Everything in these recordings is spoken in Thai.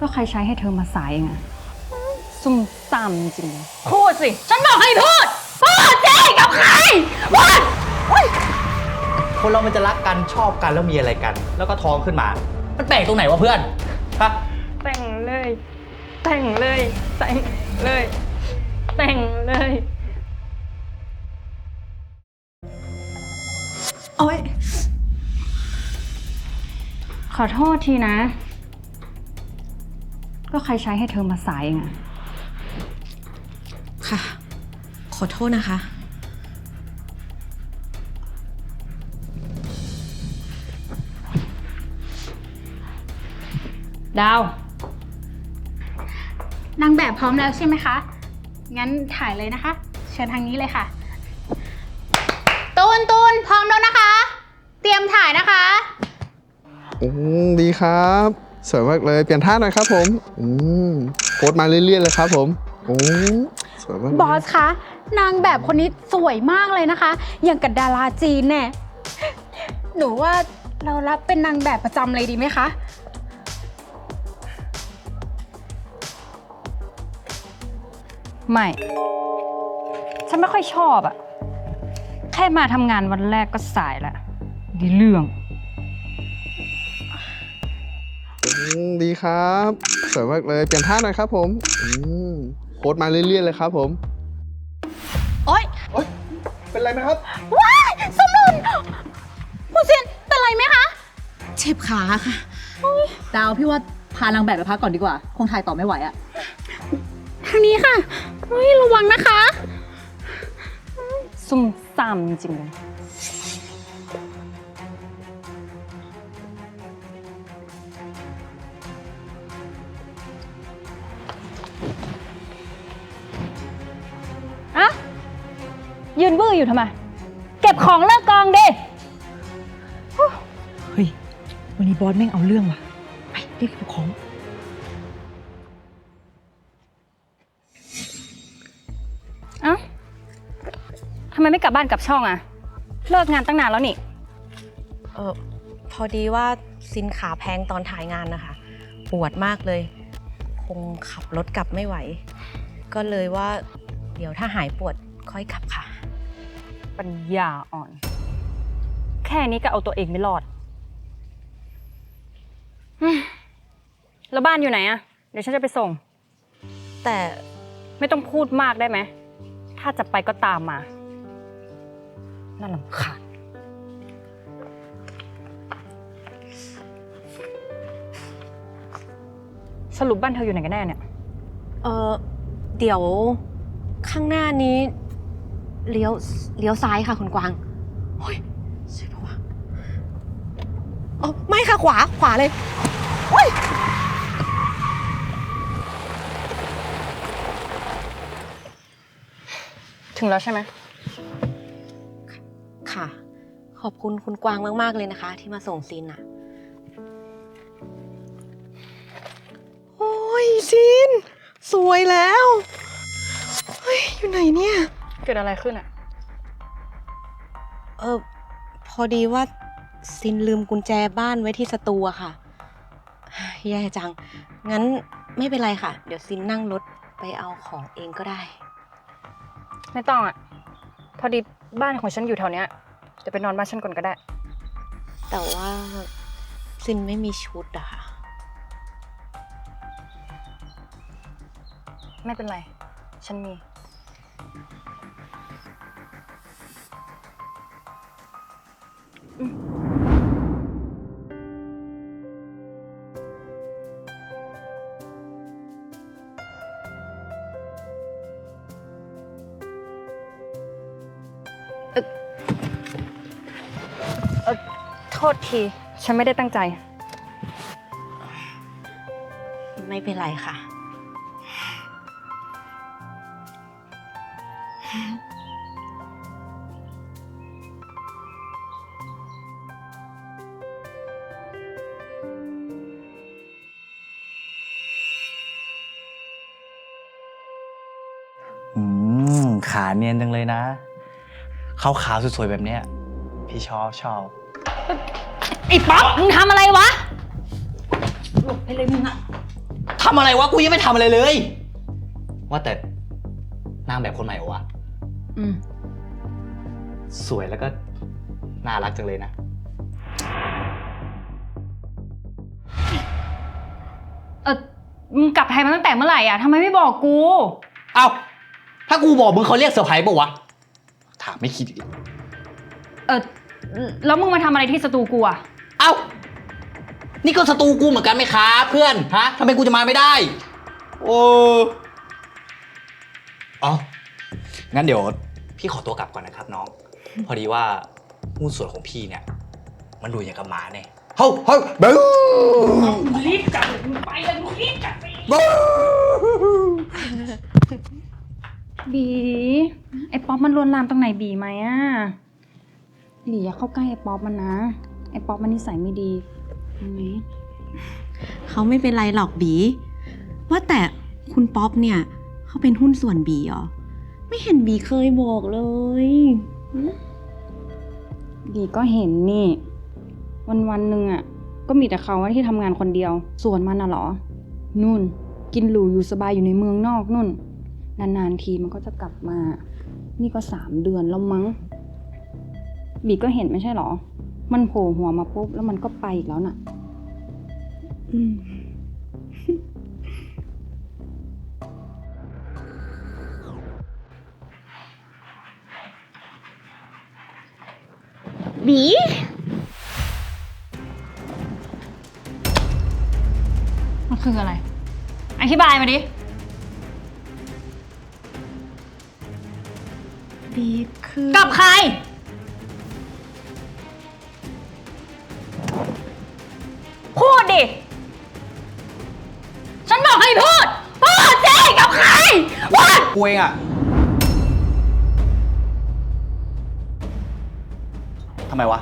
ก็ใครใช้ให้เธอมาสายเองอะซุ่มซ่ามจริงๆเลยพูดสิ ฉันบอกให้พูด พูดสิกับใครพูดคนเรามันจะรักกันชอบกันแล้วมีอะไรกัน แล้วก็ท้องขึ้นมา มันแปลกตรงไหนวะเพื่อนฮะแต่งเลย แต่งเลย แต่งเลย แต่งเลย โอ๊ยขอโทษทีนะ ก็ใครใช้ให้เธอมาสายเองอะค่ะ ขอโทษนะคะ ดาว นางแบบพร้อมแล้วใช่ไหมคะ งั้นถ่ายเลยนะคะ เชิญทางนี้เลยค่ะ ตูนตูนพร้อมแล้วนะคะ เตรียมถ่ายนะคะ อืมดีครับ สวยมากเลยเปลี่ยนท่าหน่อยครับผมอืมโพสต์มาเรื่อยๆเลยครับผมโอ้สวยมากเลยบอสคะนางแบบคนนี้สวยมากเลยนะคะ อย่างกับดาราจีนแน่หนูว่าเรารับเป็นนางแบบประจำเลยดีไหมคะ ไม่ ฉันไม่ค่อยชอบอะแค่มาทำงานวันแรกก็สายล้วดีเรื่อง ดีครับสวยมากเลยเปลี่ยนท่าหน่อยครับผมอืมโพสต์มาเรื่อยๆเลยครับผม โอ๊ยโอ๊ยเป็นไรไหมครับ ว้ายสมรุนคุณเซียนเป็นไรไหมคะเจ็บขาค่ะดาวพี่ว่าพานางแบบไปพักก่อนดีกว่า คงถ่ายต่อไม่ไหวอะทางนี้ค่ะเฮ้ยระวังนะคะ ซุ่มซ่ามจริงๆเลย ยืนบื้ออยู่ทำไม เก็บของเลิกกองดิ เฮ้ย วันนี้บอสแม่งเอาเรื่องว่ะ ไปรีบเก็บของ เอ้าทำไมไม่กลับบ้านกลับช่องอะเลิกงานตั้งนานแล้วนี่ เออพอดีว่าสินขาแพงตอนถ่ายงานนะคะปวดมากเลย คงขับรถกลับไม่ไหว ก็เลยว่า เดี๋ยวถ้าหายปวดค่อยกลับค่ะ ปัญญาอ่อน แค่นี้ก็เอาตัวเองไม่รอดอืมแล้วบ้านอยู่ไหนอะเดี๋ยวฉันจะไปส่ง แต่ไม่ต้องพูดมากได้ไหม ถ้าจะไปก็ตามมา น่าลำคาญสรุปบ้านเธออยู่ไหนกันแน่เนี่ย เออเดี๋ยวข้างหน้านี้ เลี้ยวเลี้ยวซ้ายค่ะคุณกวางโอ้ยใช่ปะวะอ๋อไม่ค่ะขวาขวาเลยถึงแล้วใช่ไหม ค่ะ ขอบคุณคุณกวางมาก ๆ เลยนะคะ ที่มาส่งซินอะโอ้ยซิน สวยแล้ว เฮ้ย อยู่ไหนเนี่ย เกิดอะไรขึ้นอะเออ พอดีว่าซินลืมกุญแจบ้านไว้ที่สตูอะค่ะแย่จัง งั้นไม่เป็นไรค่ะ เดี๋ยวซินนั่งรถไปเอาของเองก็ได้ ไม่ต้องอะพอดีบ้านของฉันอยู่แถวเนี้ยเดี๋ยวไปนอนบ้านฉันก่อนก็ได้ แต่ว่าซินไม่มีชุดอะค่ะ ไม่เป็นไร ฉันมี ทษที ฉันไม่ได้ตั้งใจ ไม่เป็นไรค่ะ อืม ขาเนียนจังเลยนะขาวขาวๆสวยๆแบบเนี้ย พี่ชอบชอบ ไอ้ป๊อปมึงทำอะไรวะ หลบไปเลยมึงอะทำอะไรวะ กูยังไม่ทำอะไรเลย ว่าแต่นางแบบคนใหม่เหรอวะ อืม สวยแล้วก็น่ารักจังเลยนะ เออมึงกลับไทยมาตั้งแต่เมื่อไหร่อะทำไมไม่บอกกู เอ้า ถ้ากูบอกมึงเขาเรียกเซอร์ไพรส์ป่าวะ ถามไม่คิดอีก เออ แล้วมึงมาทำอะไรที่สตูกูอะเอ้า นี่ก็สตูกูเหมือนกันไหมครับเพื่อนฮะทำไมกูจะมาไม่ได้ โอ้อ๋องั้นเดี๋ยว พี่ขอตัวกลับก่อนนะครับน้อง พอดีว่าหุ้นส่วนของพี่เนี่ย มันดูอย่างกับหมาเนี่ยเฮ้ยเฮ้ยบูรีบกลับมึงไปเลยมึงรีบกลับไปบูบีไอ้ป๊อปมันลวนลามตรงไหนบีไหมอะ บีอย่าเข้าใกล้ไอ้ป๊อปมันนะ ไอ้ป๊อปมันนิสัยไม่ดีรู้ไหมเขาไม่เป็นไรหรอกบี ว่าแต่คุณป๊อปเนี่ย เขาเป็นหุ้นส่วนบีเหรอ ไม่เห็นบีเคยบอกเลยบีก็เห็นนี่ วันวันๆหนึ่งอะก็มีแต่เขาที่ทำงานคนเดียว ส่วนมันน่ะเหรอนู่น กินหรูอยู่สบายอยู่ในเมืองนอกนู่น นานๆทีมันก็จะกลับมา นี่ก็สามเดือนแล้วมั้ง บีก็เห็นไม่ใช่เหรอ มันโผล่หัวมาปุ๊บแล้วมันก็ไปอีกแล้วน่ะ อืมบีมันคืออะไร อธิบายมาดิ บีคือกับใคร กูเองอะทำไมวะ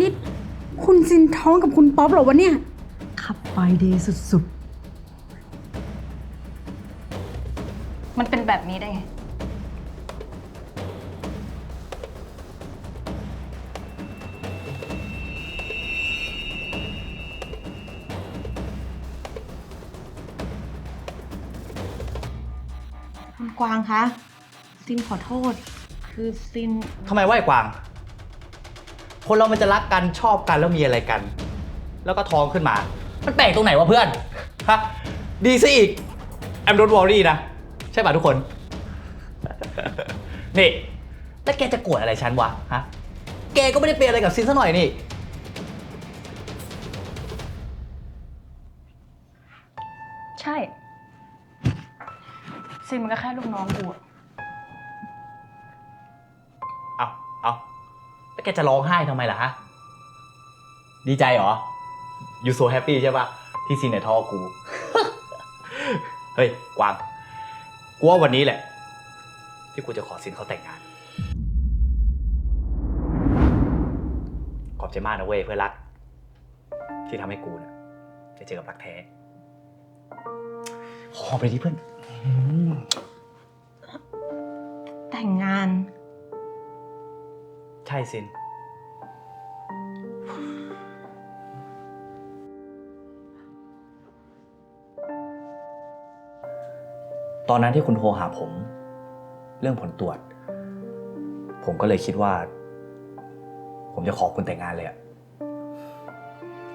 นี่คุณซินท้องกับคุณป๊อปเหรอวะเนี่ย ขับไปดีสุดมันเป็นแบบนี้ได้ไง วางคะซินขอโทษ คือซินทำไมว่าไอ้กวาง คนเรามันจะรักกันชอบกันแล้วมีอะไรกัน แล้วก็ท้องขึ้นมา มันแปลกตรงไหนวะเพื่อนฮะดีซะอีก I'm not worry นะ ใช่ป่ะทุกคน นี่ แล้วแกจะโกรธอะไรฉันวะฮะแกก็ไม่ได้เป็นอะไรกับซินซะหน่อยนี่ ซิมมันก็แค่ลูกน้องกูอะเอาเอาแล้วแกจะร้องไห้ทำไมล่ะฮะ ดีใจเหรอ you so happy ใช่ปะที่ซีนในท่อกู เฮ้ย กวาง กูว่าวันนี้แหละ ที่กูจะขอซินเขาแต่งงาน ขอบใจมากนะเว้ยเพื่อนรัก ที่ทำให้กูเนี่ยได้เจอกับรักแท้ ขอไปดิเพื่อน แต่งงาน ใช่ซิน ตอนนั้นที่คุณโทรหาผม เรื่องผลตรวจ ผมก็เลยคิดว่า ผมจะขอคุณแต่งงานเลยอะ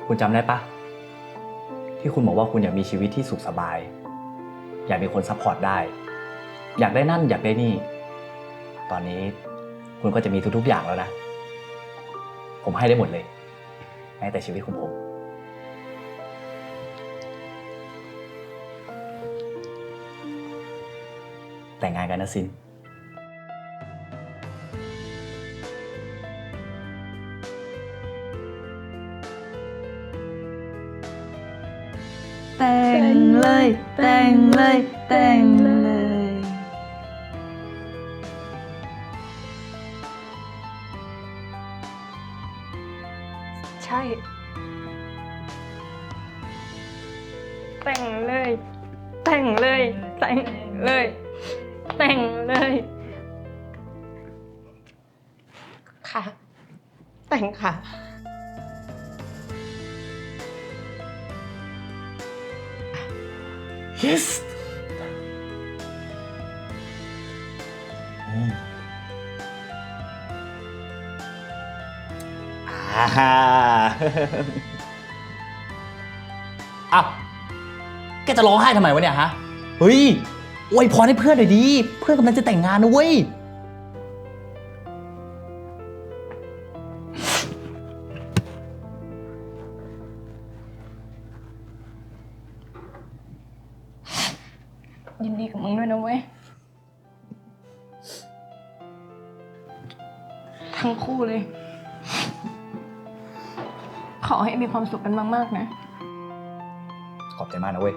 คุณจำได้ปะที่คุณบอกว่าคุณอยากมีชีวิตที่สุขสบาย อยากมีคนซัพพอร์ตได้ อยากได้นั่นอยากได้นี่ ตอนนี้คุณก็จะมีทุกๆอย่างแล้วนะ ผมให้ได้หมดเลยแม้แต่ชีวิตของผม แต่งงานกันนะซิน แต่งเลย แต่งเลย แต่งเลย ใช่ แต่งเลย แต่งเลย แต่งเลย แต่งเลย ค่ะ แต่งค่ะ yes อืมอ่าอ้าวแกจะร้องไห้ทำไมวะเนี่ยฮะ เฮ้ยอวยพรให้เพื่อนหน่อยดิ เพื่อนกำลังจะแต่งงานนะเว้ย ยินดีกับมึงด้วยนะเว้ย ทั้งคู่เลย ขอให้มีความสุขกันมาก ๆ นะ ขอบใจมากนะเว้ย